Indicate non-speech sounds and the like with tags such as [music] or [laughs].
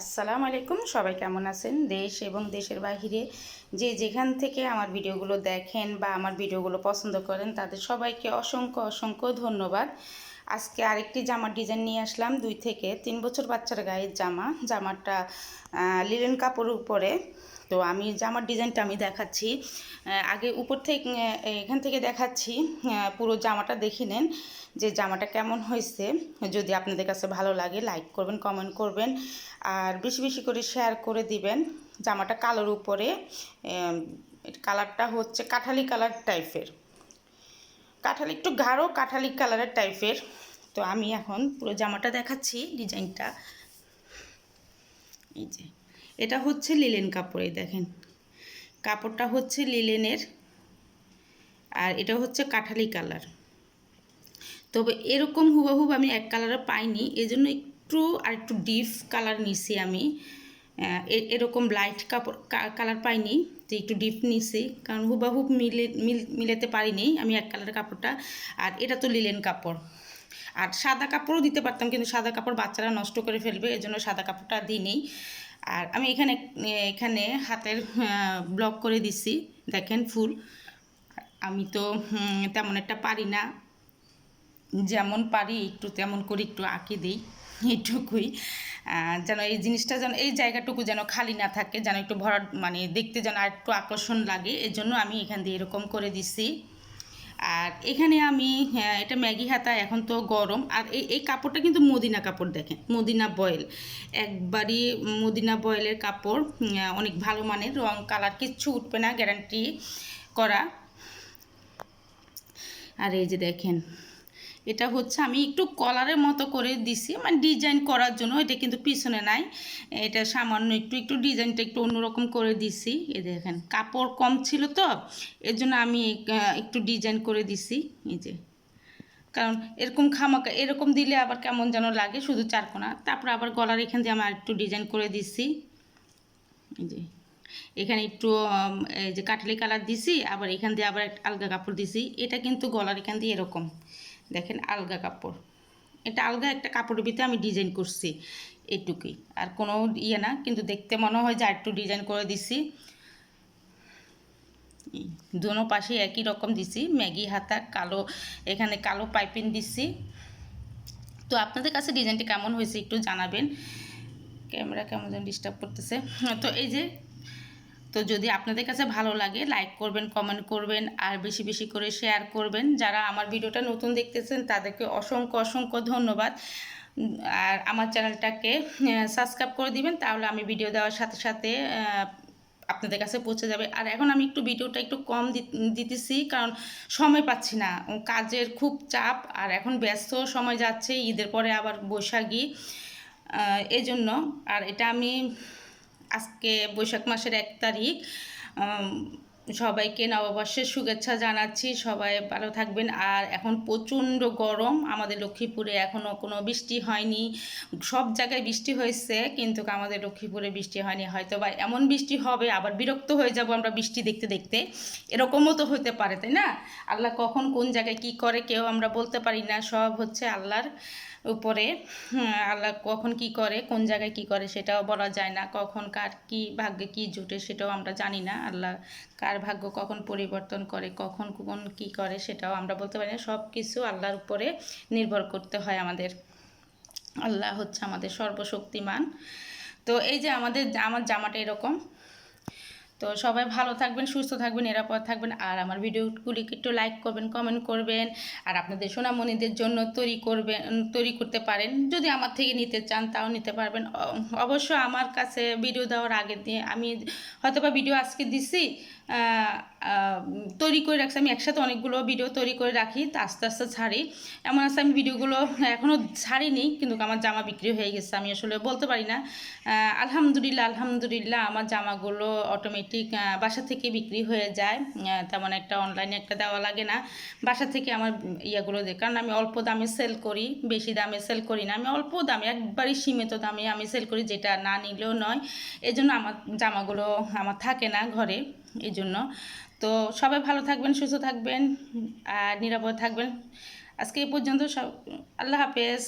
আসসালামু আলাইকুম, সবাই কেমন আছেন? দেশ এবং দেশের বাহিরে যে যেখান থেকে আমার ভিডিওগুলো দেখেন বা আমার ভিডিওগুলো পছন্দ করেন, তাদের সবাইকে অসংখ্য অসংখ্য ধন্যবাদ। আজকে আরেকটি জামার ডিজাইন নিয়ে আসলাম, দুই থেকে তিন বছর বাচ্চার গায়ের জামা। জামাটা লিলেন কাপড়ের উপরে। তো আমি জামার ডিজাইনটা আমি দেখাচ্ছি। আগে উপর থেকে এখান থেকে দেখাচ্ছি পুরো জামাটা দেখে নেন যে জামাটা কেমন হয়েছে। যদি আপনাদের কাছে ভালো লাগে, লাইক করবেন, কমেন্ট করবেন, আর বেশি বেশি করে শেয়ার করে দিবেন। জামাটা কালোর উপরে কালারটা হচ্ছে কাঠালি কালার টাইপের। কাঠালি একটু গাঢ় কাঁঠালি কালারের টাইপের তো আমি এখন পুরো জামাটা দেখাচ্ছি, ডিজাইনটা। এই যে, এটা হচ্ছে লিলেন কাপড়ে দেখেন। কাপড়টা হচ্ছে লিলেনের, আর এটা হচ্ছে কাঁঠালি কালার তবে এরকম হুবাহুব আমি এক কালারে পাইনি, এজন্য একটু আর একটু ডিপ কালার নিছি আমি। এরকম লাইট কাপড় কালার পাইনি তো একটু ডিপ নিছি কারণ হুবাহুব মিলে মিল মিলাতে পারিনি আমি এক কালারের কাপড়টা। আর এটা তো লিলেন কাপড়। আর সাদা কাপড়ও দিতে পারতাম কিন্তু সাদা কাপড় বাচ্চারা নষ্ট করে ফেলবে এজন্য সাদা কাপড়টা দিইনি। আর আমি এখানে এখানে হাতের ব্লক করে দিছি দেখেন ফুল। আমি তো তেমন একটা পারি না। যেমন পারি একটু তেমন করে একটু আঁকি দিই [laughs] এইটুকুই। আহ, যেন এই জিনিসটা যেন এই জায়গাটুকু যেন খালি না থাকে যেন একটু ভরাট মানে দেখতে যেন আর একটু আকর্ষণ লাগে এর জন্য আমি এখান দিয়ে এরকম করে দিছি। আর এখানে আমি হ্যাঁ, এটা ম্যাগি হাতা এখন তো গরম। আর এই এই কাপড়টা কিন্তু মদিনা কাপড় দেখেন মদিনা বয়েল। একবারই মদিনা বয়েলের কাপড় অনেক ভালো মানের রং কালার কিচ্ছু উঠবে না গ্যারান্টি করা। আর এই যে দেখেন এটা হচ্ছে আমি একটু কলারের মতো করে দিছি মানে ডিজাইন করার জন্য, এটা কিন্তু পিছনে নাই। এটা সামান্য একটু একটু ডিজাইনটা একটু অন্যরকম করে দিছি। এই দেখেন, কাপড় কম ছিল তো এর জন্য আমি একটু ডিজাইন করে দিছি। এই যে, কারণ এরকম খামাকা এরকম দিলে আবার কেমন যেন লাগে, শুধু চারকোনা তারপর আবার গলার এখান দিয়ে আমি আর একটু ডিজাইন করে দিছি। এই যে, এখানে একটু এই যে কাটলি কালার দিছি, আবার এখান দিয়ে আবার আলগা কাপড় দিছি। এটা কিন্তু গলার এখান দিয়ে এরকম। দেখেন আলগা কাপড়। এটা আলগা একটা কাপড়ের ভিতরে আমি ডিজাইন করছি এটুকুই। আর কোনো ইয়ে না, কিন্তু দেখতে মনে হয় যে একটু ডিজাইন করে দিছি। দোনো পাশে একই রকম দিছি, ম্যাগি হাতা, কালো, এখানে কালো পাইপিং দিছি। তো আপনাদের কাছে ডিজাইনটি কেমন হয়েছে একটু জানাবেন। ক্যামেরা কেমন যেন ডিস্টার্ব করতেছে। তো এই যে তো যদি আপনাদের কাছে ভালো লাগে লাইক করবেন কমেন্ট করবেন, আর বেশি বেশি করে শেয়ার করবেন। যারা আমার ভিডিওটা নতুন দেখতেছেন, তাদেরকে অসংখ্য অসংখ্য ধন্যবাদ। আর আমার চ্যানেলটাকে সাবস্ক্রাইব করে দিবেন, তাহলে আমি ভিডিও দেওয়ার সাথে সাথে আপনাদের কাছে পৌঁছে যাবে। আর এখন আমি একটু ভিডিওটা একটু কম দিতেছি, কারণ সময় পাচ্ছি না। কাজের খুব চাপ, আর এখন ব্যস্ত সময় যাচ্ছে, ঈদের পরে আবার বৈশাখী এজন্য। আর এটা আমি আজকে বৈশাখ মাসের এক তারিখ। সবাইকে নববর্ষের শুভেচ্ছা জানাচ্ছি, সবাই ভালো থাকবেন। আর এখন প্রচণ্ড গরম, আমাদের লক্ষ্মীপুরে এখনও কোনো বৃষ্টি হয়নি। সব জায়গায় বৃষ্টি হয়েছে, কিন্তু আমাদের লক্ষ্মীপুরে বৃষ্টি হয়নি। হয়তো বা এমন বৃষ্টি হবে, আবার বিরক্ত হয়ে যাব আমরা বৃষ্টি দেখতে দেখতে। এরকমও তো হতে পারে, তাই না? আল্লাহ কখন কোন জায়গায় কি করে, কেউ আমরা বলতে পারি না। সব হচ্ছে আল্লাহর উপরে আল্লাহ কখন কি করে, কোন জায়গায় কি করে সেটাও বলা যায় না। কখন কার কি ভাগ্যে কি জুটে সেটাও আমরা জানি না। আল্লাহ কার ভাগ্য কখন পরিবর্তন করে, কখন কোন কি করে সেটাও আমরা বলতে পারি না। সব কিছু আল্লাহর উপরে নির্ভর করতে হয় আমাদের। আল্লাহ হচ্ছে আমাদের সর্বশক্তিমান। তো এই যে আমাদের আমার জামাটা এরকম তো সবাই ভালো থাকবেন, সুস্থ থাকবেন, নিরাপদ থাকবেন। আর আমার ভিডিওগুলিকে একটু লাইক করবেন কমেন্ট করবেন। আর আপনাদের সোনামণিদের জন্য তৈরি করবেন তৈরি করতে পারেন। যদি আমার থেকে নিতে চান, তাও নিতে পারবেন। অবশ্য আমার কাছে ভিডিও দেওয়ার আগে দিয়ে আমি হয়তো বা ভিডিও আজকে দিছি। তৈরি করে রাখছি। আমি একসাথে অনেকগুলো ভিডিও তৈরি করে রাখি আস্তে আস্তে ছাড়ি। এমন আছে, আমি ভিডিওগুলো এখনও ছাড়িনি, কিন্তু আমার জামা বিক্রি হয়ে গেছে। আমি আসলে বলতে পারি না। আলহামদুলিল্লাহ আলহামদুলিল্লাহ, আমার জামাগুলো অটোমেটিক বাসা থেকে বিক্রি হয়ে যায়। তেমন একটা অনলাইনে একটা দেওয়া লাগে না। বাসা থেকে আমার ইয়েগুলো দেয়। কারণ আমি অল্প দামে সেল করি, বেশি দামে সেল করি না। আমি অল্প দামে, একবারই সীমিত দামে আমি সেল করি, যেটা না নিলেও নয়। এই জন্য আমার জামাগুলো আমার থাকে না ঘরে। এই জন্য তো সবাই ভালো থাকবেন, সুস্থ থাকবেন, আর নিরাপদ থাকবেন। আজকে এই পর্যন্ত সব আল্লাহ হাফেজ।